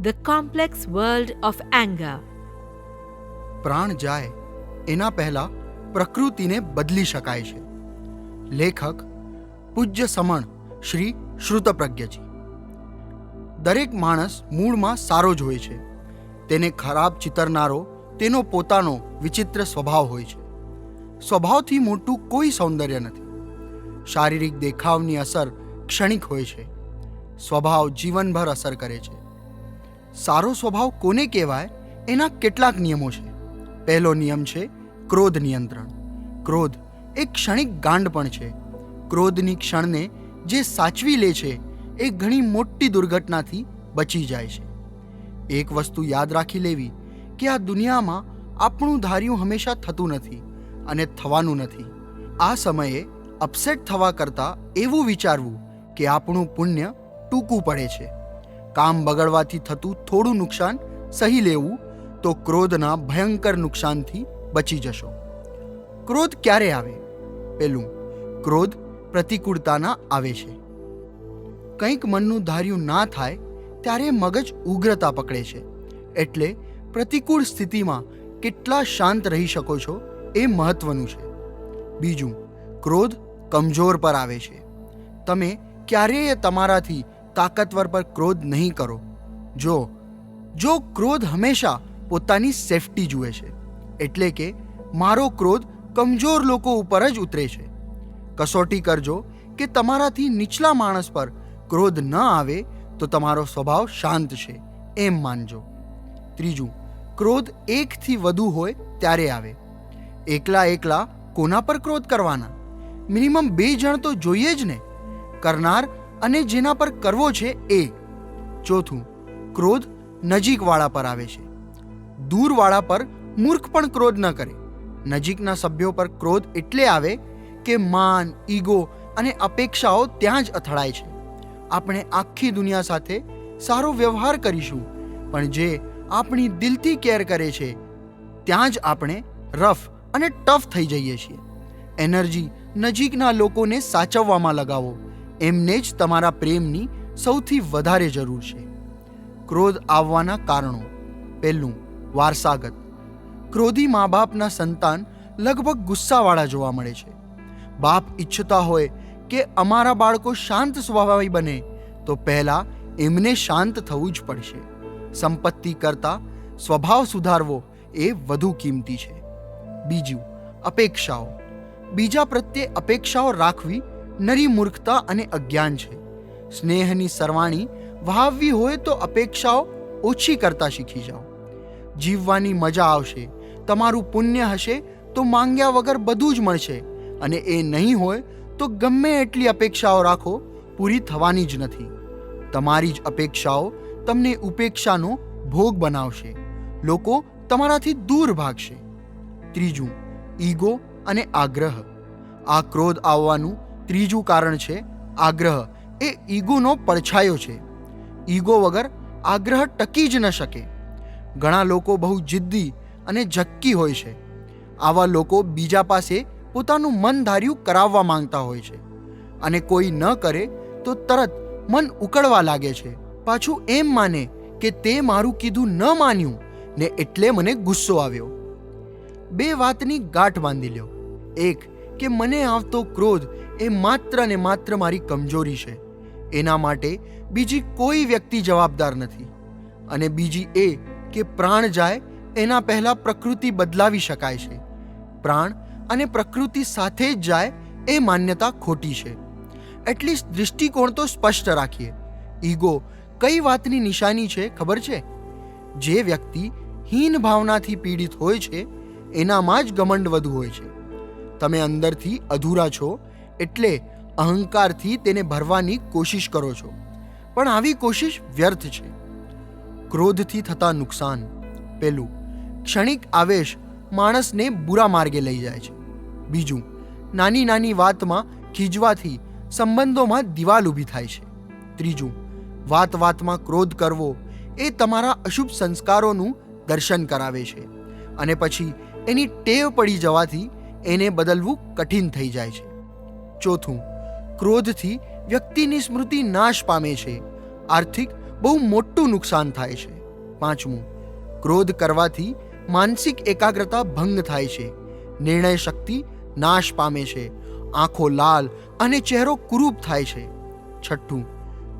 The complex world of anger પ્રાણ જાય એના પહેલા પ્રકૃતિને બદલી શકાય છે. લેખક પૂજ્ય સમણ શ્રી શ્રુતપ્રજ્ઞજી. દરેક માણસ મૂળમાં સારો જ હોય છે. તેને ખરાબ ચિતરનારો, તેનો પોતાનો વિચિત્ર સ્વભાવ હોય છે. સ્વભાવથી મોટું કોઈ સૌંદર્ય નથી. શારીરિક દેખાવની અસર ક્ષણિક હોય છે. સ્વભાવ જીવનભર અસર કરે છે. સારો સ્વભાવ કોને કહેવાય? એના કેટલાક નિયમો છે. પહેલો નિયમ છે ક્રોધ નિયંત્રણ. ક્રોધ એ ક્ષણિક ગાંડ પણ છે. ક્રોધની ક્ષણને જે સાચવી લે છે, એ ઘણી મોટી દુર્ઘટનાથી બચી જાય છે. એક વસ્તુ યાદ રાખી લેવી કે આ દુનિયામાં આપણું ધાર્યું હંમેશા થતું નથી અને થવાનું નથી. આ સમયે અપસેટ થવા કરતાં એવું વિચારવું કે આપણું પુણ્ય ટૂંકું પડે છે. કામ બગડવાથી થતું થોડું નુકસાન સહી લેવું તો ક્રોધના ભયંકર નુકસાનથી બચી જશો. ક્રોધ ક્યારે આવે? પેલું, ક્રોધ પ્રતિકૂળતાના આવે છે. કંઈક મનનું ધાર્યું ના થાય ત્યારે મગજ ઉગ્રતા પકડે છે. એટલે પ્રતિકૂળ સ્થિતિમાં કેટલા શાંત રહી શકો છો એ મહત્વનું છે. બીજું, ક્રોધ કમજોર પર આવે છે. તમે ક્યારેય તમારાથી તાકતવર પર ક્રોધ નહીં કરો. જો જો ક્રોધ હંમેશા પોતાની સેફટી જુએ છે, એટલે કે મારો ક્રોધ કમજોર લોકો ઉપર જ ઉતરે છે. કસોટી કરજો કે તમારાથી નીચલા માણસ પર ક્રોધ ન આવે તો તમારો સ્વભાવ શાંત છે, એમ માનજો. ત્રીજું, ક્રોધ એકથી વધુ હોય ત્યારે આવે. એકલા એકલા કોના પર ક્રોધ કરવાના? મિનિમમ બે જણ તો જોઈએ જ ને. કરનાર અને જેના પર કરવો છે એ. ચોથું, ક્રોધ નજીકવાળા પર આવે છે. દૂરવાળા પર મૂર્ખ પણ ક્રોધ ન કરે. નજીકના સભ્યો પર ક્રોધ એટલે આવે કે માન, ઈગો અને અપેક્ષાઓ ત્યાં જ અથડાય છે. આપણે આખી દુનિયા સાથે સારો વ્યવહાર કરીશું, પણ જે આપણી દિલથી કેર કરે છે, ત્યાં જ આપણે રફ અને ટફ થઈ જઈએ છીએ. એનર્જી નજીકના લોકોને સાચવવામાં લગાવો. એમને જ તમારા પ્રેમની સૌથી વધારે જરૂર છે. ક્રોધ આવવાના કારણો. પહેલું, વારસાગત. ક્રોધી મા બાપના સંતાન લગભગ ગુસ્સાવાળા જોવા મળે છે. બાપ ઈચ્છતા હોય કે અમારા બાળકો શાંત સ્વભાવી બને, તો પહેલા એમને શાંત થવું જ પડશે. સંપત્તિ કરતાં સ્વભાવ સુધારવો એ વધુ કિંમતી છે. બીજું, અપેક્ષાઓ. બીજા પ્રત્યે અપેક્ષાઓ રાખવી નરી મૂર્ખતા અને અજ્ઞાન છે. સ્નેહની સરવાણી વહાવવી હોય તો અપેક્ષાઓ ઓછી કરતા શીખી જાઓ. જીવવાની મજા આવશે, તમારું પુણ્ય હશે તો માંગ્યા વગર બધું જ મળશે અને એ નહીં હોય તો ગમે એટલી અપેક્ષાઓ રાખો પૂરી થવાની જ નથી. તમારી જ અપેક્ષાઓ તમને ઉપેક્ષાનો ભોગ બનાવશે. લોકો તમારાથી દૂર ભાગશે. ત્રીજું, ઈગો અને આગ્રહ. આ ક્રોધ આવવાનું ત્રીજું કારણ છે આગ્રહ. એ ઈગોનો પડછાયો છે. ઈગો વગર આગ્રહ ટકી જ ન શકે. ઘણા લોકો બહુ જિદ્દી અને ઝક્કી હોય છે. આવા લોકો બીજા પાસે પોતાનું મન ધાર્યું કરાવવા માંગતા હોય છે. અને કોઈ ન કરે તો તરત મન ઉકળવા લાગે છે. પાછું એમ માને કે તે મારું કીધું ન માન્યું ને એટલે મને ગુસ્સો આવ્યો. બે વાતની ગાંઠ બાંધી લ્યો. એક કે મને આવતો ક્રોધ એ માત્ર ને માત્ર મારી કમજોરી છે. એના માટે બીજી કોઈ વ્યક્તિ જવાબદાર નથી. અને બીજી એ કે પ્રાણ જાય એના પહેલા પ્રકૃતિ બદલાવી શકાય છે. પ્રાણ અને પ્રકૃતિ સાથે જ જાય એ માન્યતા ખોટી છે. એટલીસ્ટ દૃષ્ટિકોણ તો સ્પષ્ટ રાખીએ. ઈગો કઈ વાતની નિશાની છે ખબર છે? જે વ્યક્તિ હીન ભાવનાથી પીડિત હોય છે, એનામાં જ ઘમંડ વધુ હોય છે. તમે અંદરથી અધૂરા છો, એટલે અહંકારથી તેને ભરવાની કોશિશ કરો છો. પણ આવી કોશિશ વ્યર્થ છે. ક્રોધથી થતા નુકસાન. પેલું, ક્ષણિક આવેશ માણસને બુરા માર્ગે લઈ જાય છે. બીજું, નાની નાની વાતમાં ખીજવાથી સંબંધોમાં દિવાલ ઊભી થાય છે. ત્રીજું, વાત વાતમાં ક્રોધ કરવો એ તમારા અશુભ સંસ્કારોનું દર્શન કરાવે છે. અને પછી એની ટેવ પડી જવાથી એને બદલવું કઠિન થઈ જાય છે. ચોથું, ક્રોધથી વ્યક્તિની સ્મૃતિ નાશ પામે છે. આર્થિક બહુ મોટું નુકસાન થાય છે. પાંચમું, ક્રોધ કરવાથી માનસિક એકાગ્રતા ભંગ થાય છે. નિર્ણય શક્તિ નાશ પામે છે. આંખો લાલ અને ચહેરો કુરૂપ થાય છે. છઠ્ઠું,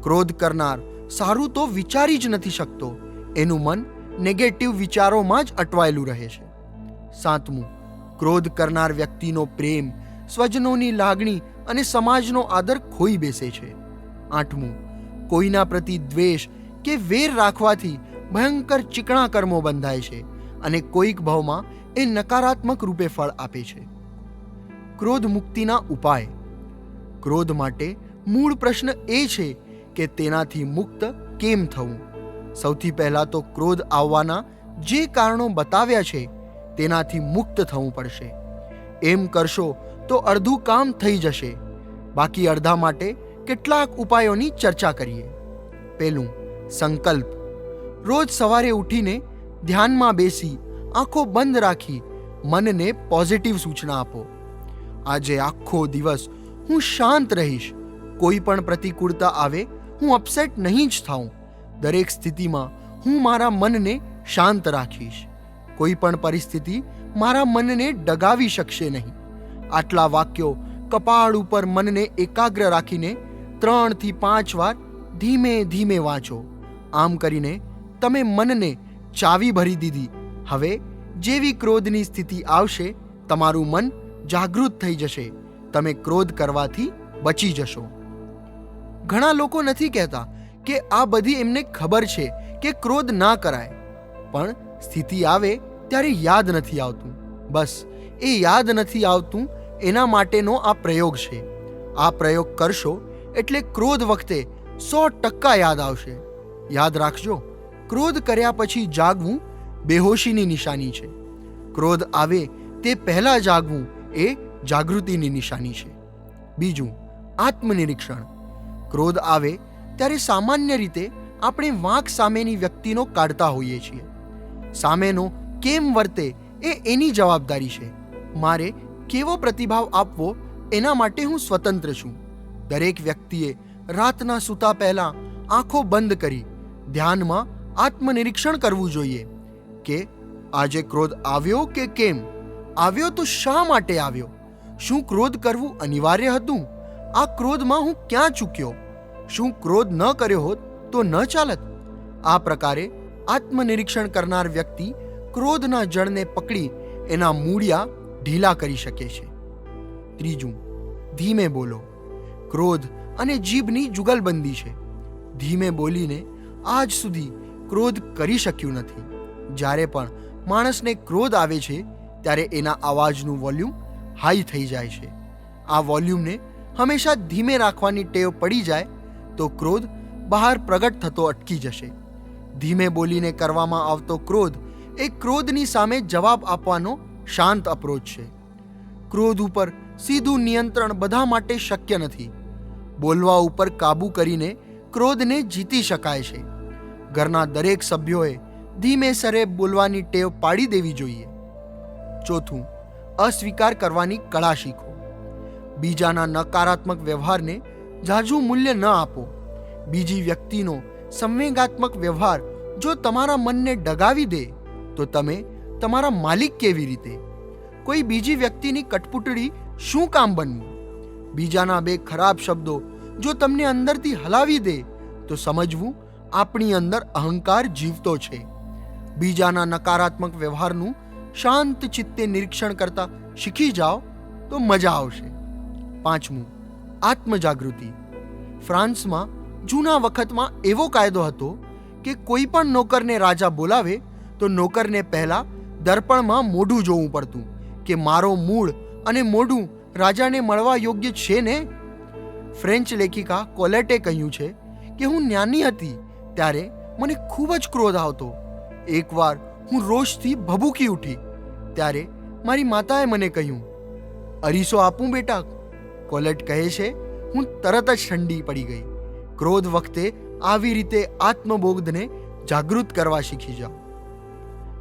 ક્રોધ કરનાર સારું તો વિચારી જ નથી શકતો. એનું મન નેગેટિવ વિચારોમાં જ અટવાયેલું રહે છે. સાતમું ક્રોધ કરનાર વ્યક્તિનો પ્રેમ, સ્વજનોની લાગણી અને સમાજનો આદર ખોઈ બેસે છે. આઠમું, કોઈના પ્રતિ દ્વેષ કે વેર રાખવાથી ભયંકર ચીકણા કર્મો બંધાય છે અને કોઈક ભાવમાં એ નકારાત્મક રૂપે ફળ આપે છે. ક્રોધ મુક્તિના ઉપાય. ક્રોધ માટે મૂળ પ્રશ્ન એ છે કે તેનાથી મુક્ત કેમ થવું? સૌથી પહેલાં તો ક્રોધ આવવાના જે કારણો બતાવ્યા છે તેનાથી મુક્ત થવું પડશે. એમ કરશો તો અડધું કામ થઈ જશે. બાકી અડધા માટે કેટલાક ઉપાયોની ચર્ચા કરીએ. પહેલું સંકલ્પ. રોજ સવારે ઉઠીને ધ્યાનમાં બેસી આંખો બંધ રાખી મનને પોઝિટિવ સૂચના આપો. આજે આખો દિવસ હું શાંત રહીશ. કોઈ પણ પ્રતિકૂળતા આવે હું અપસેટ નહીં જ થાઉં. દરેક સ્થિતિમાં હું મારા મનને શાંત રાખીશ. કોઈ પણ પરિસ્થિતિ મારા મનને ડગાવી શકશે નહીં. આટલા વાક્યો કપાળ ઉપર મનને એકાગ્ર રાખીને ત્રણથી પાંચ વાર ધીમે ધીમે વાંચો. આમ કરીને તમે મનને ચાવી ભરી દીધી. હવે જેવી ક્રોધની સ્થિતિ આવશે, તમારું મન જાગૃત થઈ જશે. તમે ક્રોધ કરવાથી બચી જશો. ઘણા લોકો નથી કહેતા કે આ બધી એમને ખબર છે કે ક્રોધ ના કરાય. પણ સ્થિતિ આવે ત્યારે યાદ નથી આવતું. બસ, એ યાદ નથી આવતું એના માટેનો આ પ્રયોગ છે. આ પ્રયોગ કરશો એટલે ક્રોધ વખતે સો ટકા યાદ આવશે. યાદ રાખજો, ક્રોધ કર્યા પછી જાગવું બેહોશીની નિશાની છે. ક્રોધ આવે તે પહેલાં જાગવું એ જાગૃતિની નિશાની છે. બીજું, આત્મનિરીક્ષણ. ક્રોધ આવે ત્યારે સામાન્ય રીતે આપણે વાંક સામેની વ્યક્તિનો કાઢતા હોઈએ છીએ. સામેનો કેમ વર્તે એ એની જવાબદારી છે. મારે કેવો પ્રતિભાવ આપવો એના માટે હું સ્વતંત્ર છું. દરેક વ્યક્તિએ રાતના સૂતા પહેલા આંખો બંધ કરી ધ્યાનમાં આત્મનિરીક્ષણ કરવું જોઈએ કે આજે ક્રોધ આવ્યો કે કેમ? આવ્યો તો શા માટે આવ્યો? શું ક્રોધ કરવું અનિવાર્ય હતું? આ ક્રોધમાં હું ક્યાં ચૂક્યો? શું ક્રોધ ન કર્યો હોત તો ન ચાલત? આ પ્રકારે આત્મનિરીક્ષણ કરનાર વ્યક્તિ ક્રોધના જળને પકડી એના મૂળિયા ઢીલા કરી શકે છે. ત્રીજું, ધીમે બોલો. ક્રોધ અને જીભની જુગલબંધી છે. ધીમે બોલીને આજ સુધી ક્રોધ કરી શક્યું નથી. જ્યારે પણ માણસને ક્રોધ આવે છે, ત્યારે એના અવાજનું વોલ્યુમ હાઈ થઈ જાય છે. આ વોલ્યુમને હંમેશા ધીમે રાખવાની ટેવ પડી જાય, તો ક્રોધ બહાર પ્રગટ થતો અટકી જશે. ધીમે બોલીને કરવામાં આવતો ક્રોધ એ ક્રોધની સામે જવાબ આપવાનો શાંત અપ્રોચ છે. ક્રોધ ઉપર સીધું નિયંત્રણ બધા માટે શક્ય નથી. બોલવા ઉપર કાબૂ કરીને ક્રોધને જીતી શકાય છે. ઘરના દરેક સભ્યોએ ધીમે સરે બોલવાની ટેવ પાડી દેવી જોઈએ. ચોથું, અસ્વીકાર કરવાની કળા શીખો. બીજાના નકારાત્મક વ્યવહારને ઝાઝું મૂલ્ય ન આપો. બીજી વ્યક્તિનો સંવેગાત્મક વ્યવહાર જો તમારા મનને ડગાવી દે તો તમે તમારા માલિક કેવી રીતે? કોઈ બીજી વ્યક્તિની કટપુટડી શું કામ બનવું? બીજાના બે ખરાબ શબ્દો જો તમને અંદરથી હલાવી દે, તો સમજવું આપણી અંદર અહંકાર જીવતો છે. બીજાના નકારાત્મક વ્યવહારનું શાંત ચિત્તે નિરીક્ષણ કરતા શીખી જાઓ તો મજા આવશે. પાંચમું, આત્મજાગૃતિ. ફ્રાન્સમાં જૂના વખતમાં એવો કાયદો હતો કે કોઈ પણ નોકરને રાજા બોલાવે તો નોકરને પહેલા દર્પણમાં મોઢું જોવું પડતું કે મારો મૂળ અને મોઢું રાજાને મળવા યોગ્ય છે ને? ફ્રેન્ચ લેખિકા કોલેટે કહ્યું છે કે હું નાની હતી ત્યારે મને ખૂબ જ ક્રોધ આવતો. એકવાર હું રોષથી ભભૂકી ઉઠી ત્યારે મારી માતાએ મને કહ્યું, અરીસો આપું બેટા. કોલેટ કહે છે, હું તરત જ ઠંડી પડી ગઈ. ક્રોધ વખતે આવી રીતે આત્મબોધને જાગૃત કરવા શીખી જાઓ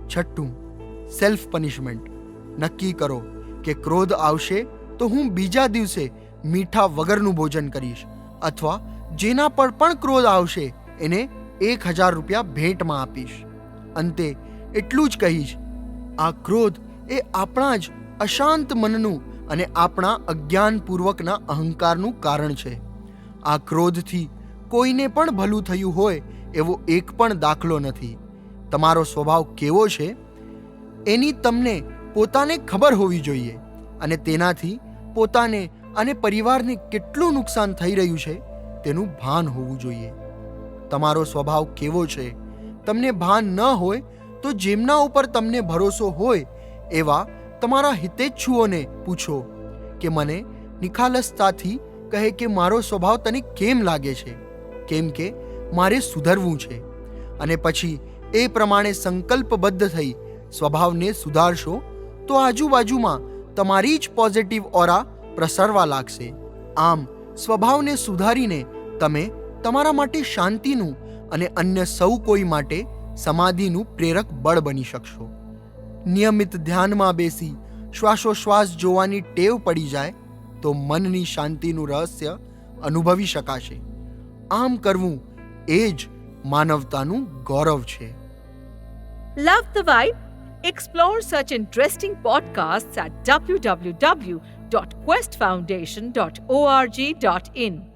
છઠ્ઠું સેલ્ફ પનિશમેન્ટ નક્કી કરો કે ક્રોધ આવશે તો હું બીજા દિવસે મીઠા વગરનું ભોજન કરીશ અથવા જેના પર પણ ક્રોધ આવશે એને એક હજાર રૂપિયા ભેટમાં આપીશ. અંતે એટલું જ કહીશ, આ ક્રોધ એ આપણા જ અશાંત મનનું અને આપણા અજ્ઞાનપૂર્વકના અહંકારનું કારણ છે. આ ક્રોધથી કોઈને પણ ભલું થયું હોય એવો એક પણ દાખલો નથી. તમારો સ્વભાવ કેવો છે, એની તમને પોતાને ખબર હોવી જોઈએ અને તેનાથી પોતાને અને પરિવારને કેટલું નુકસાન થઈ રહ્યું છે, તેનું ભાન હોવું જોઈએ. તમારો સ્વભાવ કેવો છે, તમને ભાન ન હોય તો જેમના ઉપર તમને ભરોસો હોય, એવા તમારા હિતેચ્છુઓને પૂછો કે મને નિખાલસતાથી કહે કે મારો સ્વભાવ તને કેમ લાગે છે, કેમ કે મારે સુધરવું છે. અને પછી એ પ્રમાણે સંકલ્પબદ્ધ થઈ સ્વભાવને સુધારશો, તો આજુબાજુમાં તમારી જ પોઝિટિવ ઓરા પ્રસરવા લાગશે. આમ, સ્વભાવને સુધારીને તમે તમારા માટે શાંતિનું અને અન્ય સૌ કોઈ માટે સમાધિનું પ્રેરક બળ બની શકશો. નિયમિત ધ્યાનમાં બેસી શ્વાસોશ્વાસ જોવાની ટેવ પડી જાય, તો મનની શાંતિનું રહસ્ય અનુભવી શકાશે. આમ કરવું એ જ માનવતાનું ગૌરવ છે. Love the vibe? Explore such interesting podcasts at www.questfoundation.org.in.